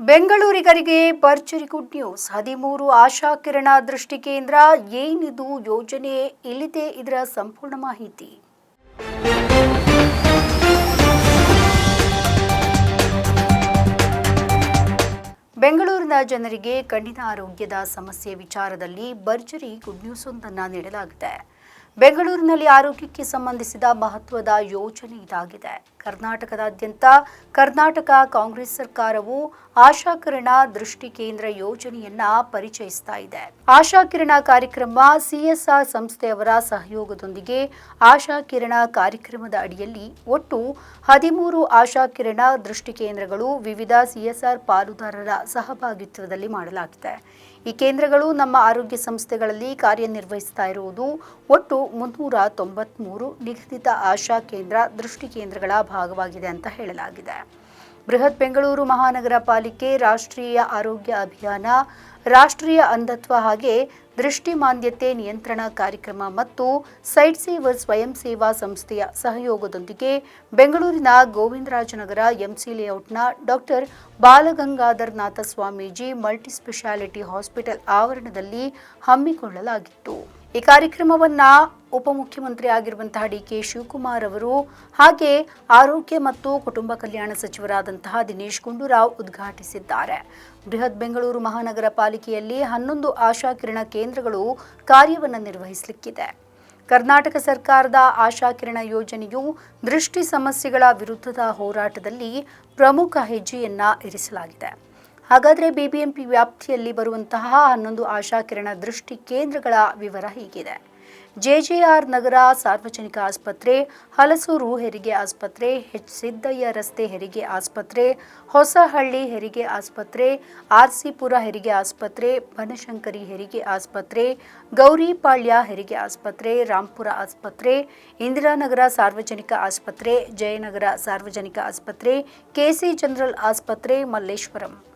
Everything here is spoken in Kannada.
ಬೆಂಗಳೂರಿಗರಿಗೆ ಭರ್ಜರಿ ಗುಡ್ ನ್ಯೂಸ್. ಹದಿಮೂರು ಆಶಾ ಕಿರಣ ದೃಷ್ಟಿ ಕೇಂದ್ರ, ಏನಿದು ಯೋಜನೆ ಇಲ್ಲಿದೆ ಇದರ ಸಂಪೂರ್ಣ ಮಾಹಿತಿ. ಬೆಂಗಳೂರಿನ ಜನರಿಗೆ ಕಣ್ಣಿನ ಆರೋಗ್ಯದ ಸಮಸ್ಯೆ ವಿಚಾರದಲ್ಲಿ ಭರ್ಜರಿ ಗುಡ್ ನ್ಯೂಸ್ ಒಂದನ್ನು ನೀಡಲಾಗಿದೆ. ಬೆಂಗಳೂರಿನಲ್ಲಿ ಆರೋಗ್ಯಕ್ಕೆ ಸಂಬಂಧಿಸಿದ ಮಹತ್ವದ ಯೋಜನೆ ಇದಾಗಿದೆ. ಕರ್ನಾಟಕದಾದ್ಯಂತ ಕರ್ನಾಟಕ ಕಾಂಗ್ರೆಸ್ ಸರ್ಕಾರವು ಆಶಾಕಿರಣ ದೃಷ್ಟಿ ಕೇಂದ್ರ ಯೋಜನೆಯನ್ನ ಪರಿಚಯಿಸ್ತಾ ಇದೆ. ಆಶಾಕಿರಣ ಕಾರ್ಯಕ್ರಮ ಸಿಎಸ್ಆರ್ ಸಂಸ್ಥೆಯವರ ಸಹಯೋಗದೊಂದಿಗೆ ಆಶಾಕಿರಣ ಕಾರ್ಯಕ್ರಮದ ಅಡಿಯಲ್ಲಿ ಒಟ್ಟು ಹದಿಮೂರು ಆಶಾಕಿರಣ ದೃಷ್ಟಿ ಕೇಂದ್ರಗಳು ವಿವಿಧ ಸಿಎಸ್ಆರ್ ಪಾಲುದಾರರ ಸಹಭಾಗಿತ್ವದಲ್ಲಿ ಮಾಡಲಾಗಿದೆ. ಈ ಕೇಂದ್ರಗಳು ನಮ್ಮ ಆರೋಗ್ಯ ಸಂಸ್ಥೆಗಳಲ್ಲಿ ಕಾರ್ಯನಿರ್ವಹಿಸ್ತಾ ಇರುವುದು ಒಟ್ಟು ಮುನ್ನೂರ ತೊಂಬತ್ಮೂರು ನಿಗದಿತ ಆಶಾ ಕೇಂದ್ರ ದೃಷ್ಟಿ ಕೇಂದ್ರಗಳ ಭಾಗವಾಗಿದೆ ಅಂತ ಹೇಳಲಾಗಿದೆ. ಬೃಹತ್ ಬೆಂಗಳೂರು ಮಹಾನಗರ ಪಾಲಿಕೆ ರಾಷ್ಟ್ರೀಯ ಆರೋಗ್ಯ ಅಭಿಯಾನ, ರಾಷ್ಟ್ರೀಯ ಅಂಧತ್ವ ಹಾಗೆ ದೃಷ್ಟಿ ಮಾಂದ್ಯತೆ ನಿಯಂತ್ರಣ ಕಾರ್ಯಕ್ರಮ ಮತ್ತು ಸೈಟ್ ಸೇವರ್ ಸ್ವಯಂ ಸೇವಾ ಸಂಸ್ಥೆಯ ಸಹಯೋಗದೊಂದಿಗೆ ಬೆಂಗಳೂರಿನ Govindarajanagar MC ಲೇಔಟ್ನ doctor Balagangadharanatha Swamiji multispeciality hospital ಆವರಣದಲ್ಲಿ ಹಮ್ಮಿಕೊಳ್ಳಲಾಗಿತ್ತು. ಈ ಕಾರ್ಯಕ್ರಮವನ್ನ ಉಪಮುಖ್ಯಮಂತ್ರಿ ಆಗಿರುವಂತಹ ಡಿ ಕೆ ಶಿವಕುಮಾರ್ ಅವರು ಹಾಗೆ ಆರೋಗ್ಯ ಮತ್ತು ಕುಟುಂಬ ಕಲ್ಯಾಣ ಸಚಿವರಾದಂತಹ ದಿನೇಶ್ ಗುಂಡೂರಾವ್ ಉದ್ಘಾಟಿಸಿದ್ದಾರೆ. ಬೃಹತ್ ಬೆಂಗಳೂರು ಮಹಾನಗರ ಪಾಲಿಕೆಯಲ್ಲಿ ಹನ್ನೊಂದು ಆಶಾ ಕಿರಣ ಕೇಂದ್ರಗಳು ಕಾರ್ಯವನ್ನು ನಿರ್ವಹಿಸಲಿಕ್ಕಿದೆ. ಕರ್ನಾಟಕ ಸರ್ಕಾರದ ಆಶಾ ಕಿರಣ ಯೋಜನೆಯು ದೃಷ್ಟಿ ಸಮಸ್ಯೆಗಳ ವಿರುದ್ಧದ ಹೋರಾಟದಲ್ಲಿ ಪ್ರಮುಖ ಹೆಜ್ಜೆಯನ್ನ ಇರಿಸಲಾಗಿದೆ. ಹಾಗಾದರೆ ಬಿಬಿಎಂಪಿ ವ್ಯಾಪ್ತಿಯಲ್ಲಿ ಬರುವಂತಹ ಹನ್ನೊಂದು ಆಶಾಕಿರಣ ದೃಷ್ಟಿ ಕೇಂದ್ರಗಳ ವಿವರ ಹೀಗಿದೆ. ಜೆಜೆಆರ್ ನಗರ ಸಾರ್ವಜನಿಕ ಆಸ್ಪತ್ರೆ, ಹಲಸೂರು ಹೆರಿಗೆ ಆಸ್ಪತ್ರೆ ಹೆಚ್ ಸಿದ್ದಯ್ಯ ರಸ್ತೆ ಹೆರಿಗೆ ಆಸ್ಪತ್ರೆ, ಹೊಸಹಳ್ಳಿ ಹೆರಿಗೆ ಆಸ್ಪತ್ರೆ, ಆರ್ಸಿಪುರ ಹೆರಿಗೆ ಆಸ್ಪತ್ರೆ, ಬನಶಂಕರಿ ಹೆರಿಗೆ ಆಸ್ಪತ್ರೆ, ಗೌರಿಪಾಳ್ಯ ಹೆರಿಗೆ ಆಸ್ಪತ್ರೆ, ರಾಂಪುರ ಆಸ್ಪತ್ರೆ, ಇಂದಿರಾನಗರ ಸಾರ್ವಜನಿಕ ಆಸ್ಪತ್ರೆ, ಜಯನಗರ ಸಾರ್ವಜನಿಕ ಆಸ್ಪತ್ರೆ ಕೆಸಿ ಜನರಲ್ ಆಸ್ಪತ್ರೆ, ಮಲ್ಲೇಶ್ವರಂ.